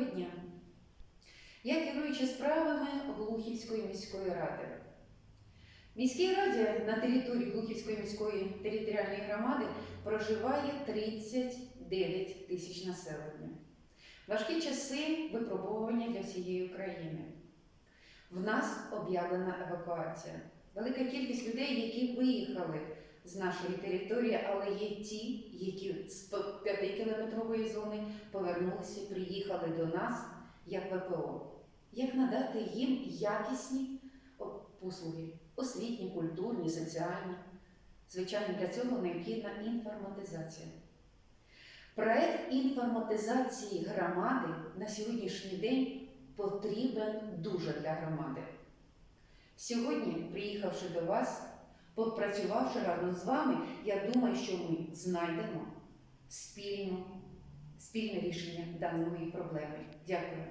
Доброго дня! Я керуючи справами Глухівської міської ради. Міській раді на території Глухівської міської територіальної громади проживає 39 тисяч населення. Важкі часи випробовування для всієї України. В нас об'явлена евакуація. Велика кількість людей, які виїхали з нашої території, але є ті, які з 5-кілометрової зони повернулися, і приїхали до нас як ВПО. Як надати їм якісні послуги, освітні, культурні, соціальні. Звичайно, для цього необхідна інформатизація. Проект інформатизації громади на сьогоднішній день потрібен дуже для громади. Сьогодні, приїхавши до вас, попрацювавши разом з вами, я думаю, що ми знайдемо спільну, спільне рішення даної проблеми. Дякую.